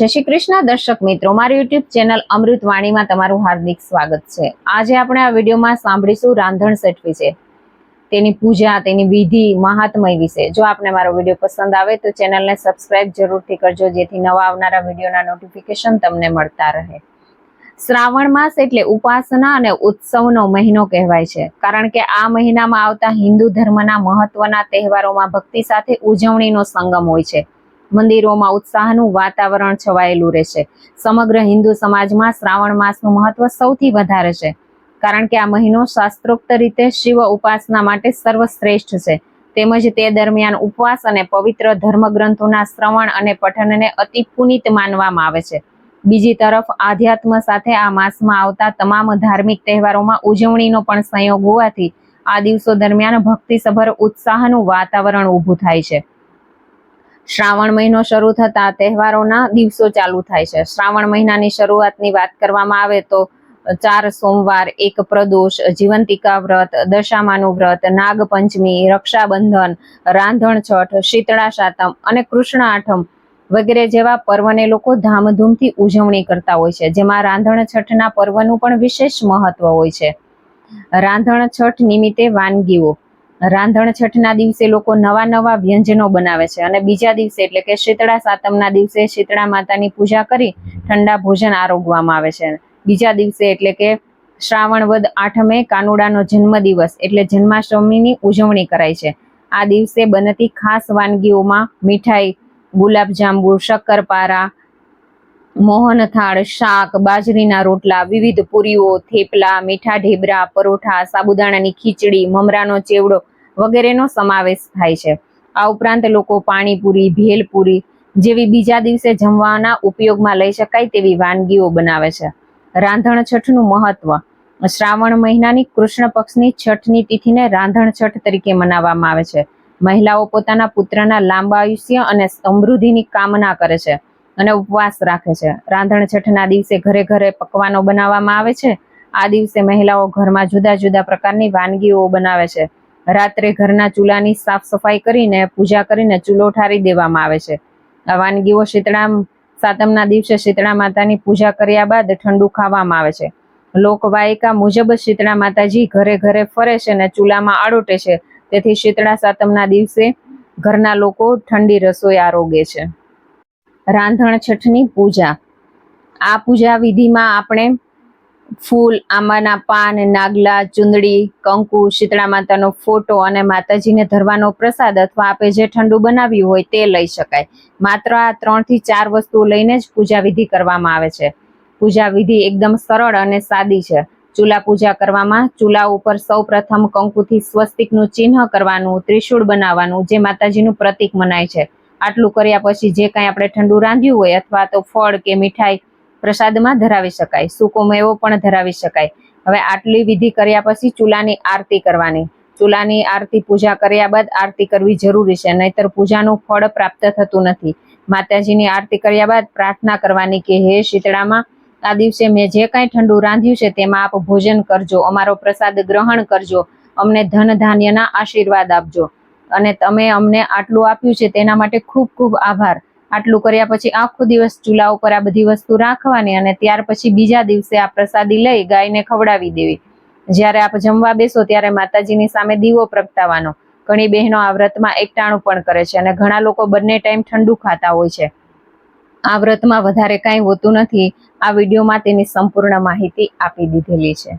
જય શ્રી કૃષ્ણ, દર્શક મિત્રો. મારી યુટ્યુબ ચેનલ અમૃત વાણીમાં તમારું હાર્દિક સ્વાગત છે. આજે આપણે આ વિડીયોમાં સાંભળીશું રાંધણ સેટ વિશે, તેની પૂજા, તેની વિધિ, મહાત્મય વિશે. જો આપને મારો વીડિયો પસંદ આવે તો ચેનલને સબસ્ક્રાઇબ જરૂરથી કરજો, જેથી નવા આવનારા વિડીયોના નોટિફિકેશન તમને મળતા રહે. શ્રાવણ માસ એટલે ઉપાસના અને ઉત્સવનો મહિનો કહેવાય છે. કારણ કે આ મહિનામાં આવતા હિન્દુ ધર્મના મહત્વના તહેવારોમાં ભક્તિ સાથે ઉજવણીનો સંગમ હોય છે. મંદિરોમાં ઉત્સાહનું વાતાવરણ છવાયેલું રહેશે. સમગ્ર હિન્દુ સમાજમાં શ્રાવણ માસનું મહત્વ સૌથી વધારે છે. કારણ કે આ મહિનો શાસ્ત્રોક્ત રીતે શિવ ઉપાસના માટે સર્વશ્રેષ્ઠ છે. તેમજ તે દરમિયાન ઉપવાસ અને પવિત્ર ધર્મગ્રંથોના શ્રવણ અને પઠનને અતિ પુનિત માનવામાં આવે છે. બીજી તરફ, આધ્યાત્મ સાથે આ માસમાં આવતા તમામ ધાર્મિક તહેવારોમાં ઉજવણીનો પણ સંયોગ હોવાથી આ દિવસો દરમિયાન ભક્તિસભર ઉત્સાહનું વાતાવરણ ઊભું થાય છે. શ્રાવણ મહિનો શરૂ થતા તહેવારોના દિવસો ચાલુ થાય છે. શ્રાવણ મહિનાની શરૂઆતની વાત કરવામાં આવે તો ચાર સોમવાર, એક પ્રદોષ, જીવંતિકા વ્રત, દશામાનું વ્રત, નાગપંચમી, રક્ષાબંધન, રાંધણ છઠ, શીતળા સાતમ અને કૃષ્ણ આઠમ વગેરે જેવા પર્વને લોકો ધામધૂમથી ઉજવણી કરતા હોય છે. જેમાં રાંધણ છઠના પર્વનું પણ વિશેષ મહત્વ હોય છે. રાંધણ છઠ નિમિત્તે વાનગીઓ રાંધણ છઠના દિવસે લોકો નવા નવા વ્યંજનો બનાવે છે. અને બીજા દિવસે એટલે કે શીતળા સાતમના દિવસે શીતળા માતાની પૂજા કરી ઠંડા ભોજન આરોગવામાં આવે છે. બીજા દિવસે એટલે કે શ્રાવણ વદ આઠમે કાનુડાનો જન્મદિવસ એટલે જન્માષ્ટમીની ઉજવણી કરાય છે. આ દિવસે બનતી ખાસ વાનગીઓમાં મીઠાઈ, ગુલાબજાંબુ, શક્કરપારા, મોહનથાળ, શાક, બાજરીના રોટલા, વિવિધ પૂરીઓ, થેપલા, મીઠા ઢેબરા, પરોઠા, સાબુદાણાની ખીચડી, મમરાનો ચેવડો વગેરેનો સમાવેશ થાય છે. આ ઉપરાંત લોકો પાણીપુરી, ભેલપુરી જેવી બીજા દિવસે જમવાના ઉપયોગમાં લઈ શકાય તેવી વાનગીઓ બનાવે છે. રાંધણ છઠનું મહત્વ. શ્રાવણ મહિનાની કૃષ્ણ પક્ષની છઠની તિથિને રાંધણ છઠ તરીકે મનાવવામાં આવે છે. મહિલાઓ પોતાના પુત્રના લાંબા આયુષ્ય અને સમૃદ્ધિની કામના કરે છે અને ઉપવાસ રાખે છે. રાંધણ છઠના દિવસે ઘરે ઘરે પકવાનો બનાવવામાં આવે છે. આ દિવસે મહિલાઓ ઘરમાં જુદા જુદા પ્રકારની વાનગીઓ બનાવે છે. રાત્રે ઘરના ચૂલાની સાફ સફાઈ કરીને, પૂજા કરીને ચૂલો ઠારી દેવામાં આવે છે. આ વાનગીઓ શીતળા સાતમના દિવસે શીતળા માતાની પૂજા કર્યા બાદ ઠંડુ ખાવામાં આવે છે. લોકવાયકા મુજબ શીતળા માતાજી ઘરે ઘરે ફરે છે અને ચૂલામાં આડોટે છે. તેથી શીતળા સાતમના દિવસે ઘરના લોકો ઠંડી રસોઈ આરોગે છે. રાંધણ છઠની પૂજા. આ પૂજા વિધિમાં આપણે ફૂલ, આંબાના પાન, નાગલા, ચુંદડી, કંકુ, શીતળા માતાનો ફોટો અને માતાજીને ધરવાનો પ્રસાદ અથવા આપે જે ઠંડુ બનાવ્યું હોય તે લઈ શકાય. માત્ર આ ત્રણથી ચાર વસ્તુઓ લઈને જ પૂજા વિધિ કરવામાં આવે છે. પૂજા વિધિ એકદમ સરળ અને સાદી છે. ચૂલા પૂજા કરવામાં, ચૂલા ઉપર સૌ પ્રથમ કંકુથી સ્વસ્તિકનું ચિહ્ન કરવાનું, ત્રિશૂળ બનાવવાનું, જે માતાજીનું પ્રતીક મનાય છે. આટલું કર્યા પછી જે કાંઈ આપણે ઠંડુ રાંધ્યું હોય અથવા તો ફળ કે મીઠાઈ પ્રસાદમાં ધરાવી શકાય. સૂકો મેવો પણ ધરાવી શકાય. હવે આટલી વિધિ કર્યા પછી ચૂલાની આરતી કરવાની. ચૂલાની આરતી પૂજા કર્યા બાદ આરતી કરવી જરૂરી છે, નહીતર પૂજાનું ફળ પ્રાપ્ત થતું નથી. માતાજીની આરતી કર્યા બાદ પ્રાર્થના કરવાની કે, હે શીતળામાં, આ દિવસે મેં જે કાંઈ ઠંડુ રાંધ્યું છે તેમાં આપ ભોજન કરજો, અમારો પ્રસાદ ગ્રહણ કરજો, અમને ધન ધાન્યના આશીર્વાદ આપજો. અને તમે અમને આટલું આપ્યું છે તેના માટે ખૂબ ખૂબ આભાર. આટલું કર્યા પછી આખો દિવસ ચૂલા ઉપર આ બધી વસ્તુ રાખવાની અને ત્યાર પછી બીજા દિવસે આ પ્રસાદી લઈ ગાયને ખવડાવી દેવી. જ્યારે આપ જમવા બેસો ત્યારે માતાજીની સામે દીવો પ્રગટાવવાનો. ઘણી બહેનો આ વ્રતમાં એકટાણું પણ કરે છે અને ઘણા લોકો બંને ટાઈમ ઠંડુ ખાતા હોય છે. આ વ્રતમાં વધારે કાંઈ હોતું નથી. આ વિડીયોમાં તેની સંપૂર્ણ માહિતી આપી દીધેલી છે.